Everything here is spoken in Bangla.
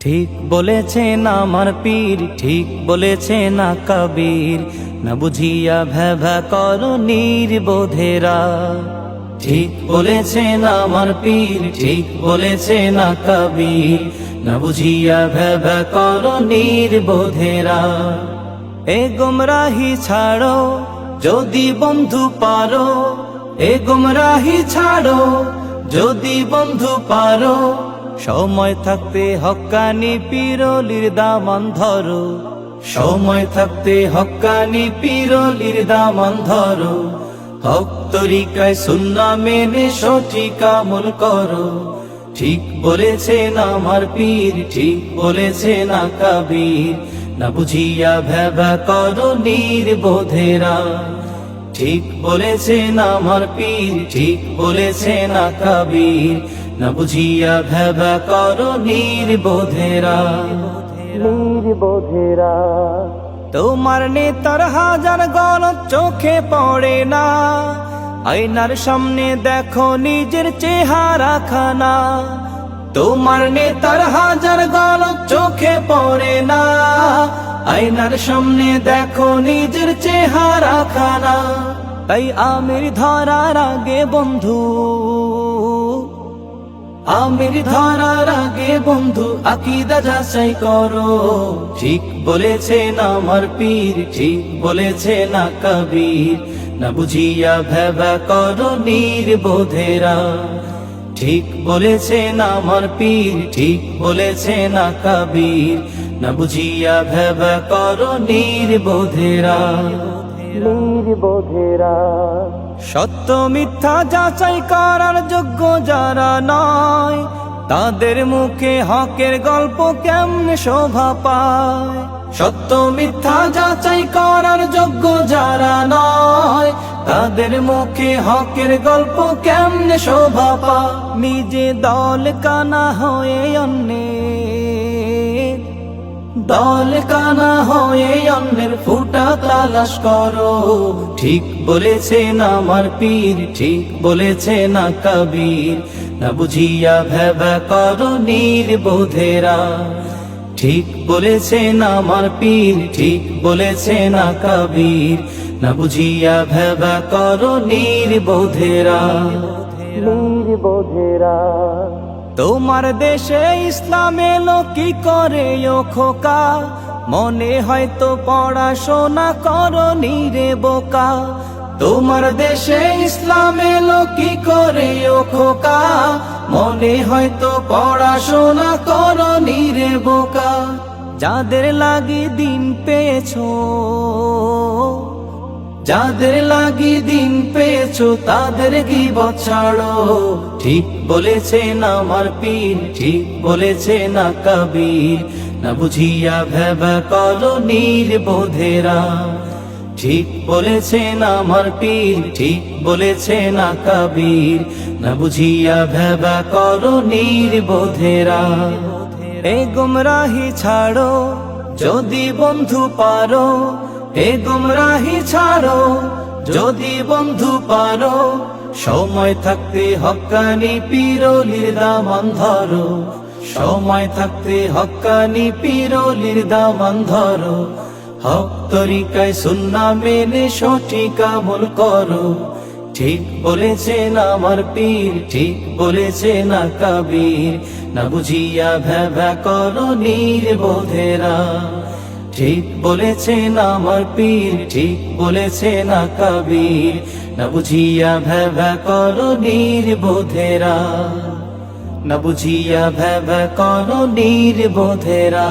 ঠিক বলেছেন আমার পীর, ঠিক বলেছেন না কবির। না বুঝিয়া ভ্যা কর নির্বোধেরা। ঠিক বলেছেন আমার পীর, ঠিক না কবির। না বুঝিয়া ভ্যা কর নির্বোধেরা। এ গুমরাহি ছাড়ো, যদি বন্ধু পারো। এ গুমরাহি ছাড়ো, যদি বন্ধু পারো। সময় থাকতে হক্কানি পিরলির দামান ধরো সময় থাকতে হক্কানি পিরলির দামান ধরো হক তরিকায় সুন্না মেনে সঠিক আমল করো। ঠিক বলেছেন আমার পীর, ঠিক বলেছেন না কবির। না বুঝিয়া ভেবা করো নির্বোধেরা। ঠিক বলেছেন আমার পীর, ঠিক বলেছেন না কবির। না বুঝিয়া ভেবা করো নির্বোধেরা। নির্বোধেরা। তোমার নেতার হাজার গলত চোখে পড়ে না। আয়নার সামনে দেখো নিজের চেহারা খানা। তোমার নেতার হাজার গলত চোখে পড়ে না। আয়নার সামনে দেখো নিজের চেহারা খানা। তাই আমির ধরার আগে বন্ধু আমির ধরার আগে বন্ধু আকিদা যাচাই করো। ঠিক বলেছেন আমার পীর, ঠিক বলেছেন না কবির। না বুঝিয়া ভেবা করো নির্বোধেরা। ঠিক বলেছেন আমার পীর, ঠিক বলেছেন না কবির। না বুঝিয়া ভেবা করো নির্বোধেরা। নির্বোধেরা। সত্য মিথ্যা যাচাই করার যোগ্য যারা নয় তাদের মুখে হকের গল্প কেমনে শোভা পায়? সত্য মিথ্যা যাচাই করার যোগ্য যারা নয় তাদের মুখে হকের গল্প কেমনে শোভা পায়? নিজে দল কানা হয়ে অন্যের দল কানা হয়ে অন্যের ফুটা তালাশ করো। ঠিক বলেছেন আমার পীর, ঠিক বলেছেন না কবির। না বুঝিয়া ভেবা করো নির্বোধেরা ঠিক বলেছেন আমার পীর, ঠিক বলেছেন না কবির। না বুঝিয়া ভেবা করো নির্বোধেরা নির্বোধেরা তোমার দেশে ইসলাম এলো কি করে, ও খোকা? মনে হয়তো পড়াশোনা করো রে বোকা। তোমার দেশে ইসলাম এলো কি করে, ও খোকা? মনে হয়তো পড়াশোনা করো রে বোকা। যাদের লাগে দিন পেয়েছ যাদের লাগি দিন পেয়েছ, তাদের কি ছাড়ো। ঠিক বলেছেন আমার পীর, ঠিক বলেছেন না কবির। না বুঝিয়া ভেবা করো নির্বোধেরা ঠিক বলেছেন আমার পীর, ঠিক বলেছেন না কবির। না বুঝিয়া ভেবা করো নির্বোধেরা এ গুমরাহি ছাড়ো, যদি বন্ধু পারো এ গুমরাহি ছাড়ো, যদি বন্ধু পারো, সময় থাকতে হক্কানি পিরলির দামান ধরো। সময় থাকতে হক্কানি পিরলির দামান ধরো। হক তরিকায় সুন্না মেনে সঠিক আমল করো। ঠিক বলেছেন আমার পীর, ঠিক বলেছেন না কবির। না বুঝিয়া ভ্যা ভ্যা করো নির্বোধেরা। ঠিক বলেছেন আমার পীর, ঠিক বলেছেন কবির। না বুঝিয়া ভেবা করো নির্বোধেরা। না বুঝিয়া ভেবা করো নির্বোধেরা।